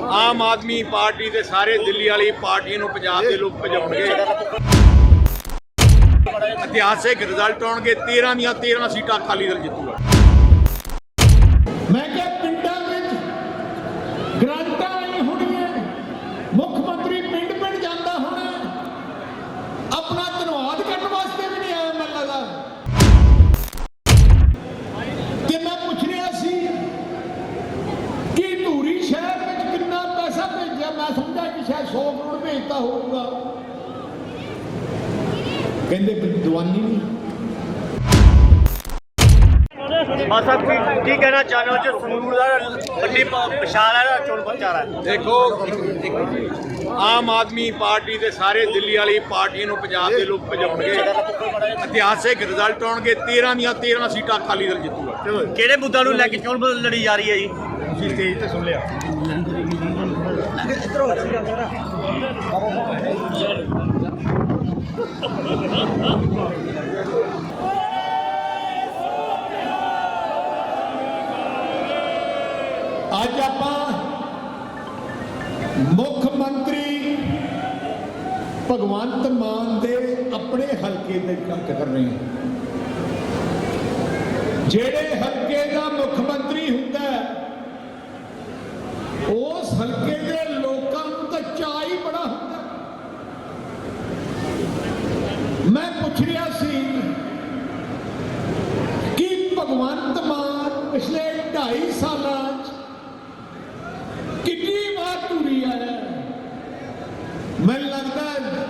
Aam Aadmi party ਦੇ ਸਾਰੇ ਦਿੱਲੀ ਵਾਲੀ ਪਾਰਟੀਆਂ ਨੂੰ ਪੰਜਾਬ ਦੇ ਲੋਕ ਭਜਾਉਣਗੇ। ਇਤਿਹਾਸਿਕ ਰਿਜ਼ਲਟ ਆਉਣਗੇ 13 ਦੀਆਂ 13 ਸੀਟਾਂ ਅਕਾਲੀ ਦਲ ਜਿੱਤੂਗਾ ਭੇਜਤਾ ਹੋਊਗਾ। ਕਹਿੰਦੇ ਵੀ ਦੀਵਾਨੀ ਨਹੀਂ। ਸਾਹਿਬ ਕੀ ਕੀ ਕਹਿਣਾ ਚਾਹੁੰਦੇ ਹੋ? ਜੋ ਸੰਗਰੂਰ ਦਾ ਵੱਡੀ ਪ- ਵਿਸ਼ਾਲ ਹੈ ਨਾ ਚੋਣ ਪ੍ਰਚਾਰ ਹੈ। ਦੇਖੋ ਆਮ ਆਦਮੀ ਪਾਰਟੀ ਦੇ ਸਾਰੇ ਦਿੱਲੀ ਵਾਲੀ ਪਾਰਟੀਆਂ ਨੂੰ ਪੰਜਾਬ ਦੇ ਲੋਕ ਭਜਾਉਣਗੇ ਇਤਿਹਾਸਿਕ ਰਿਜ਼ਲਟ ਆਉਣਗੇ 13 ਦੀਆਂ 13 ਸੀਟਾਂ ਅਕਾਲੀ ਦਲ ਜਿੱਤੂਗਾ। ਕਿਹੜੇ ਮੁੱਦਿਆਂ ਨੂੰ ਲੈ ਕੇ ਚੋਣ ਲੜੀ ਜਾ ਰਹੀ ਹੈ ਜੀ? ਤੁਸੀਂ ਸਟੇਜ ਤੇ ਸੁਣ ਲਿਆ। ਅੱਜ ਆਪਾਂ ਮੁੱਖ ਮੰਤਰੀ ਭਗਵੰਤ ਮਾਨ ਦੇ ਆਪਣੇ ਹਲਕੇ ਦੇ ਗੱਲ ਕਰ ਰਹੇ ਹਾਂ। ਜਿਹੜੇ ਹਲਕੇ ਦਾ ਮੁੱਖ ਮੰਤਰੀ ਹੁੰਦਾ ਹੈ, ਉਸ ਹਲਕੇ ਦੇ ਲੋਕਾਂ ਨੂੰ ਤਾਂ ਚਾਅ ਹੀ ਬੜਾ ਹੁੰਦਾ ਹੈ। ਮੈਂ ਪੁੱਛ ਰਿਹਾ ਸੀ ਕਿ ਭਗਵੰਤ ਮਾਨ ਪਿਛਲੇ 2.5 ਸਾਲਾਂ 'ਚ ਕਿੰਨੀ ਵਾਰ ਧੂਰੀ ਆਇਆ ਮੈਨੂੰ ਲੱਗਦਾ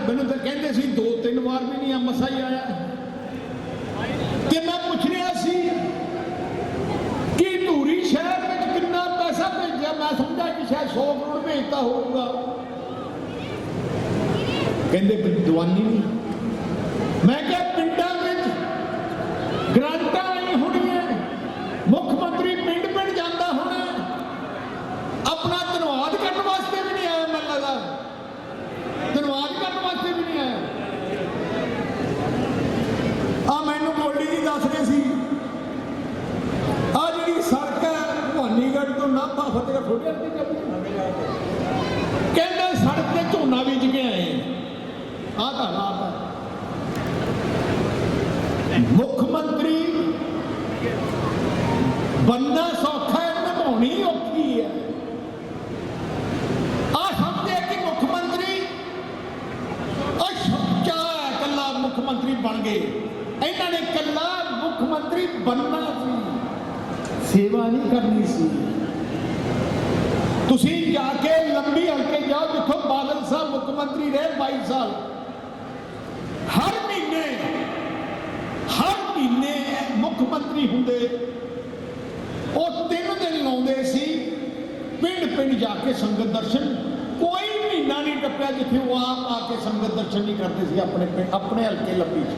ਮੈਨੂੰ ਤਾਂ ਕਹਿੰਦੇ ਸੀ ਦੋ ਤਿੰਨ ਵਾਰ ਵੀ ਨਹੀਂ ਆ ਮਸਾ ਹੀ ਆਇਆ। ਤੇ ਮੈਂ ਪੁੱਛ ਰਿਹਾ ਸੀ ਕਿ ਧੂਰੀ ਸ਼ਹਿਰ ਵਿੱਚ ਕਿੰਨਾ ਪੈਸਾ ਭੇਜਿਆ? ਮੈਂ ਸਮਝਿਆ ਕਿ ਸ਼ਾਇਦ 100 ਕਰੋੜ ਭੇਜਤਾ ਹੋਊਗਾ। ਕਹਿੰਦੇ ਵੀ ਦੀਵਾਨੀ ਨਹੀਂ ਮੈਂ ਕਿਹਾ ਪਿੰਡਾਂ ਵਿੱਚ ਗ੍ਰਾਂਟਾਂ ਆਈ ਹੋਣੀਆਂ ਮੁੱਖ ਮੰਤਰੀ ਪਿੰਡ ਪਿੰਡ ਜਾਂਦਾ ਹੋਣਾ ਆਪਣਾ ਧੰਨਵਾਦ ਕਰਨ ਵਾਸਤੇ ਵੀ ਨਹੀਂ ਆਇਆ ਮੈਨੂੰ ਲੱਗਦਾ ਧੰਨਵਾਦ ਕਰਨ ਵਾਸਤੇ ਵੀ ਨਹੀਂ ਆਇਆ ਆ ਮੈਨੂੰ ਗੋਲਡੀ ਜੀ ਦੱਸ ਰਹੇ ਸੀ ਆ ਜਿਹੜੀ ਸੜਕ ਹੈ ਭਵਾਨੀਗੜ੍ਹ ਤੋਂ ਨਾਭਾ ਫਤਿਹਗੜ੍ਹ ਫੋਟੇ ਦੀ ਚੱਲਦੀ ਕਹਿੰਦੇ ਸੜਕ ਤੇ ਝੋਨਾ ਬੀਜ ਕੇ ਆਏ। ਆ ਤਾਂ ਹਾਲਾਤ ਮੁੱਖ ਮੰਤਰੀ ਬੰਦਾ ਸੌਖਾ ਹੈ, ਨਿਭਾਉਣੀ ਔਖੀ ਹੈ। ਆ ਸਮਝਦੇ ਕਿ ਮੁੱਖ ਮੰਤਰੀ ਅਸ਼ੱਚਾ ਕੱਲਾ ਮੁੱਖ ਮੰਤਰੀ ਬਣ ਗਏ। ਇਹਨਾਂ ਨੇ ਕੱਲਾ ਮੁੱਖ ਮੰਤਰੀ ਬਣਨਾ ਸੀ। ਸੇਵਾ ਨਹੀਂ ਕਰਨੀ ਸੀ। ਤੁਸੀਂ ਜਾ ਕੇ ਲੰਬੀ ਹਲਕੇ ਜਾਓ, ਜਿੱਥੋਂ ਬਾਦਲ ਸਾਹਿਬ, ਮੁੱਖ ਮੰਤਰੀ ਰਹੇ 22 ਸਾਲ ਹਰ ਮਹੀਨੇ ਹਰ ਮਹੀਨੇ ਮੁੱਖ ਮੰਤਰੀ ਹੁੰਦੇ। ਉਹ ਤਿੰਨ ਦਿਨ ਲਾਉਂਦੇ ਸੀ ਪਿੰਡ ਪਿੰਡ ਜਾ ਕੇ ਸੰਗਤ ਦਰਸ਼ਨ। ਕੋਈ ਮਹੀਨਾ ਨਹੀਂ ਟੱਪਿਆ ਜਿੱਥੇ ਉਹ ਆਪ ਆ ਕੇ ਸੰਗਤ ਦਰਸ਼ਨ ਨਹੀਂ ਕਰਦੇ ਸੀ ਆਪਣੇ ਪਿੰਡ, ਆਪਣੇ ਹਲਕੇ ਲੱਭੀ ਚ।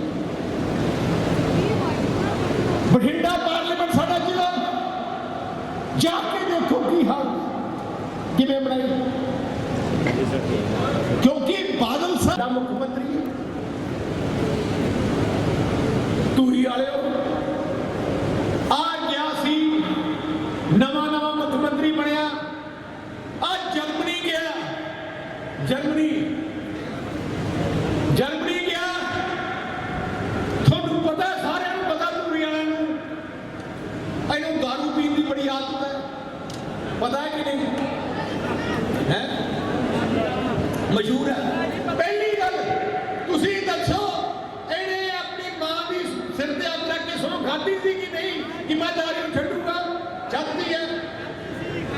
ਬਠਿੰਡਾ ਪਾਰਲੀਮੈਂਟ ਸਾਡਾ ਜ਼ਿਲ੍ਹਾ। ਜਾ ਕਿਵੇਂ ਬਣਾਈ? ਕਿਉਂਕਿ ਬਾਦਲ ਸਾਹਿਬ ਦਾ ਮੁੱਖ ਮੰਤਰੀ ਹੈ ਤੂਰੀ ਵਾਲਿਓ, ਆ ਗਿਆ ਸੀ, ਨਵਾਂ ਨਵਾਂ ਮੁੱਖ ਮੰਤਰੀ ਬਣਿਆ। ਆ ਜਰਮਨੀ ਗਿਆ। ਜਰਮਨੀ ਜਰਮਨੀ ਗਿਆ ਤੁਹਾਨੂੰ ਪਤਾ ਹੈ, ਸਾਰਿਆਂ ਨੂੰ ਪਤਾ ਧੂਰੀ ਵਾਲਿਆਂ ਨੂੰ ਇਹਨੂੰ ਦਾਰੂ ਪੀਣ ਦੀ ਬੜੀ ਆਦਤ ਹੈ ਪਤਾ ਹੈ ਕਿ ਨਹੀਂ ਹੈ ਮਸ਼ਹੂਰ ਹੈ ਪਹਿਲੀ ਗੱਲ ਤੁਸੀਂ ਦੱਸੋ ਇਹਨੇ ਆਪਣੀ ਮਾਂ ਦੀ ਸਿਰ ਤੇ ਹੱਥ ਰੱਖ ਕੇ ਸੋ ਖਾਧੀ ਸੀ ਕਿ ਨਹੀਂ ਕਿ ਮੈਂ ਦਾਰੂ ਛੱਡੂਗਾ ਛੱਡਦੀ ਹੈ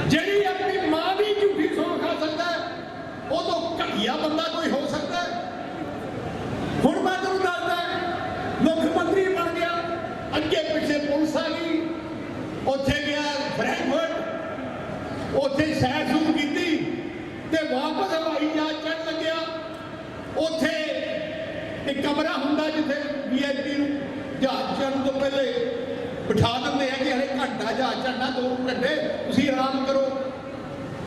ਜਿਹੜੀ ਆਪਣੀ ਮਾਂ ਦੀ ਝੂਠੀ ਸੋ ਖਾ ਸਕਦਾ ਹੈ, ਉਹ ਤੋਂ ਘਟੀਆ ਬੰਦਾ ਕੋਈ ਹੋ ਸਕਦਾ ਹੈ? ਹੁਣ ਮੈਂ ਤੁਹਾਨੂੰ ਦੱਸਦਾ ਮੁੱਖ ਮੰਤਰੀ ਬਣ ਗਿਆ ਅੱਗੇ ਪਿੱਛੇ ਪੁਲਿਸ ਆ ਗਈ ਉੱਥੇ ਗਿਆ ਫਰੈਂਕਫਰਟ ਉੱਥੇ ਸੈਰ ਸੂਰ ਕੀਤੀ ਤੇ ਵਾਪਸ ਹਵਾਈ ਜਹਾਜ਼ ਚੜ੍ਹਨ ਲੱਗਿਆ। ਉੱਥੇ ਇੱਕ ਕਮਰਾ ਹੁੰਦਾ ਜਿੱਥੇ ਵੀਆਈਪੀ ਨੂੰ ਜਹਾਜ਼ ਚੜ੍ਹਨ ਤੋਂ ਪਹਿਲੇ ਬਿਠਾ ਦਿੰਦੇ ਆ ਕਿ ਹਲੇ ਘੰਟਾ ਜਹਾਜ਼ ਚੜ੍ਹਨਾ, ਦੋ ਘੰਟੇ, ਤੁਸੀਂ ਆਰਾਮ ਕਰੋ।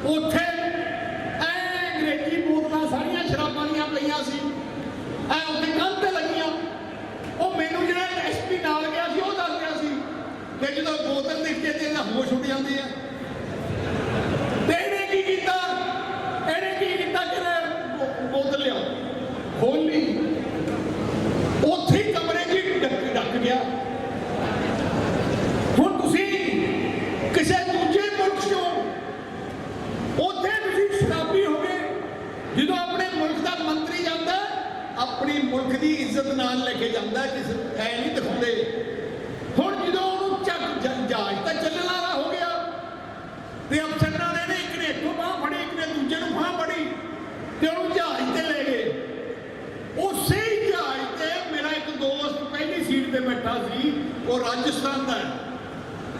ਉੱਥੇ ਐ ਅੰਗਰੇਜ਼ੀ ਬੋਤਲਾਂ ਸਾਰੀਆਂ ਸ਼ਰਾਬਾਂ ਦੀਆਂ ਪਈਆਂ ਸੀ। ਐ ਉੱਥੇ ਕੰਧ ਤੇ ਲੱਗੀਆਂ। ਉਹ ਮੈਨੂੰ ਜਿਹੜਾ ਐਸਪੀ ਨਾਲ ਗਿਆ ਸੀ, ਉਹ ਦੱਸ ਰਿਹਾ ਸੀ ਕਿ ਜਦੋਂ ਬੋਤਲ ਦਿਖਦੇ ਤੇ ਇਹਦਾ ਹੋਸ਼ ਉੱਡ ਜਾਂਦੀ ਹੈ ਤੇ ਇਹਨੇ ਕੀ ਕੀਤਾ ਉੱਥੇ ਤੁਸੀਂ ਸ਼ਰਾਬੀ ਹੋ ਗਏ ਜਦੋਂ ਆਪਣੇ ਮੁਲਕ ਦਾ ਮੰਤਰੀ ਜਾਂਦਾ ਆਪਣੀ ਮੁਲਕ ਦੀ ਇੱਜ਼ਤ ਨਾਲ ਲੈ ਕੇ ਜਾਂਦਾ ਕਿਸ ਐ ਨਹੀਂ ਦਿਖਾਉਂਦੇ ਹੁਣ ਜਦੋਂ ਉਹਨੂੰ ਚੱਕ ਜ- ਜਹਾਜ਼ ਤਾਂ ਚੱਲਣ ਵਾਲਾ ਹੋ ਗਿਆ ਤੇ ਅਫਸਰਾਂ ਨੇ ਨੇ ਇੱਕ ਨੇ ਇੱਥੋਂ ਬਾਹ ਫੜੀ ਇੱਕ ਨੇ ਦੂਜੇ ਨੂੰ ਬਾਹ ਫੜੀ ਤੇ ਉਹਨੂੰ ਜਹਾਜ਼ ਤੇ ਲੈ ਗਏ ਉਸੇ ਹੀ ਜਹਾਜ਼ ਤੇ ਮੇਰਾ ਇੱਕ ਦੋਸਤ ਪਹਿਲੀ ਸੀਟ ਤੇ ਉਹ ਰਾਜਸਥਾਨ ਦਾ ਹੈ।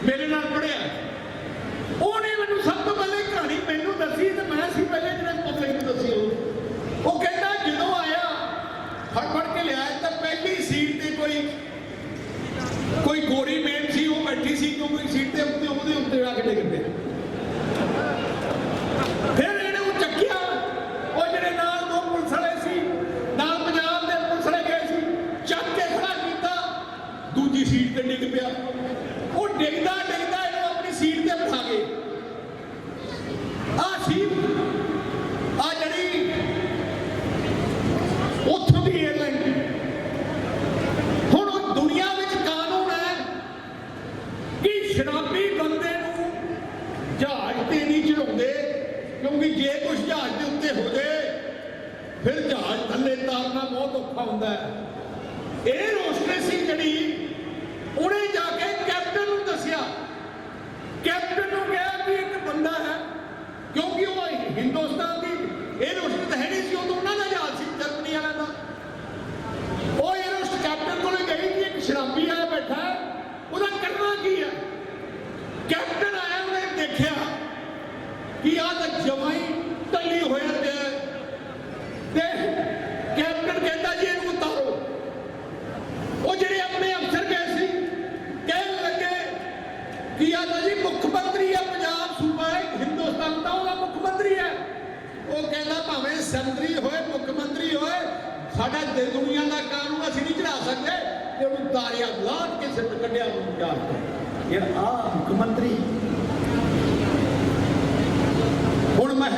ਮੇਰੇ ਨਾਲ ਪੜਿਆ ਉਹਨੇ ਮੈਨੂੰ ਸਭ ਤੋਂ ਪਹਿਲੇ ਕਹਾਣੀ ਮੈਨੂੰ ਦੱਸੀ ਤੇ ਮੈਂ ਸੀ ਪਹਿਲੇ ਜਿਹੜੇ ਪਬਲਿਕ ਨੂੰ ਦੱਸੀ ਉਹ। ਉਹ ਕਹਿੰਦਾ, ਜਦੋਂ ਆਇਆ, ਫੜ ਫੜ ਕੇ ਲਿਆ ਤਾਂ ਪਹਿਲੀ ਸੀਟ ਤੇ ਕੋਈ ਕੋਈ ਗੋਰੀ ਮੇਮ ਸੀ, ਉਹ ਬੈਠੀ ਸੀ ਕਿਉਂਕਿ ਸੀਟ ਤੇ ਉੱਤੇ ਉਹਦੇ ਉੱਤੇ ਆ ਕੇ ਡਿੱਗ ਪਿਆ ਫਿਰ ਇਹਨੇ ਉਹ ਚੱਕਿਆ ਉਹ ਜਿਹੜੇ ਨਾਲ ਦੋ ਪੁਲਿਸ ਵਾਲੇ ਸੀ ਨਾਲ ਪੰਜਾਬ ਦੇ ਪੁਲਿਸ ਵਾਲੇ ਗਏ ਸੀ ਚੱਕ ਕੇ ਖੜਾ ਕੀਤਾ ਦੂਜੀ ਸੀਟ ਤੇ ਡਿੱਗ ਪਿਆ। ਉਹ ਡਿੱਗਦਾ ਡਿੱਗਦਾ ਇਹਨੂੰ ਆਪਣੀ ਸੀਟ ਤੇ ਬਿਠਾ ਗਏ ਆ ਸੀ ਆ ਜਿਹੜੀ ਉੱਥੋਂ ਦੀ 에ਅਰਲਾਈਨ ਹੁਣ ਦੁਨੀਆ ਵਿੱਚ ਕਾਨੂੰਨ ਹੈ ਕਿ ਸ਼ਰਾਬੀ ਬੰਦੇ ਨੂੰ ਜਹਾਜ਼ ਤੇ ਨਹੀਂ ਚੜਾਉਂਦੇ ਕਿਉਂਕਿ ਜੇ ਕੁਝ ਜਹਾਜ਼ ਦੇ ਉੱਤੇ ਹੋ ਜਾਏ ਫਿਰ ਜਹਾਜ਼ ਥੱਲੇ ਤਾਰਨਾ ਬਹੁਤ ਔਖਾ ਹੁੰਦਾ ਹੈ। ਇਹ ਰੋਸ਼ਨੀ ਸੀ ਜਿਹੜੀ ਉਹਨੇ ਜਾ ਕੇ ਕੈਪਟਨ ਨੂੰ ਦੱਸਿਆ। ਕੈਪਟਨ ਨੂੰ ਕਿਹਾ ਕਿ ਇੱਕ ਬੰਦਾ ਹੈ, ਕਿਉਂਕਿ ਉਹ ਹਿੰਦੁਸਤਾਨ ਦੀ ਇਹ ਹੈ ਨਹੀਂ ਸੀ, ਉਦੋਂ ਉਹਨਾਂ ਦਾ ਜਹਾਜ਼ ਸੀ ਜਰਮਨੀ ਵਾਲਿਆਂ ਦਾ। ਉਹ ਇਹ ਕੈਪਟਨ ਕੋਲ ਗਈ ਕਿ ਇੱਕ ਸ਼ਰਾਬੀ ਆਇਆ ਬੈਠਾ ਉਹਦਾ ਕਰਨਾ ਕੀ ਹੈ? ਕੈਪਟਨ ਆਇਆ, ਉਹਨੇ ਦੇਖਿਆ ਕਿ ਆਹ ਤਾਂ ਜਮਾਈ ਟੱਲੀ ਹੋਇਆ ਹੈ। ਤੇ ਕੈਪਟਨ ਕਹਿੰਦਾ ਜੀ ਇਹਨੂੰ ਉਤਾਰੋ ਉਹ ਜਿਹੜੇ ਆਪਣੇ ਅਫਸਰ ਗਏ ਸੀ ਕਹਿਣ ਲੱਗੇ ਕਿ ਆਹ ਤਾਂ ਜੀ ਮੁੱਖ ਮੰਤਰੀ ਹੈ ਪੰਜਾਬ ਸੂਬਾ ਹੈ ਹਿੰਦੁਸਤਾਨ ਦਾ ਉਹਦਾ ਮੁੱਖ ਮੰਤਰੀ ਹੈ ਉਹ ਕਹਿੰਦਾ ਭਾਵੇਂ ਸੰਤਰੀ ਹੋਏ, ਮੁੱਖ ਮੰਤਰੀ ਹੋਏ, ਸਾਡਾ ਦੇ ਦੁਨੀਆ ਦਾ ਕਾਨੂੰਨ ਅਸੀਂ ਨਹੀਂ ਚੜਾ ਸਕਦੇ, ਤੇ ਉਹਨੂੰ ਤਾਰਿਆ ਲਾਟ ਕੇ ਸਿਰ ਕੱਢਿਆ ਉਹਨੂੰ ਜਾ ਇਹ ਆ ਮੁੱਖ ਮੰਤਰੀ। ਹੁਣ ਮੈਂ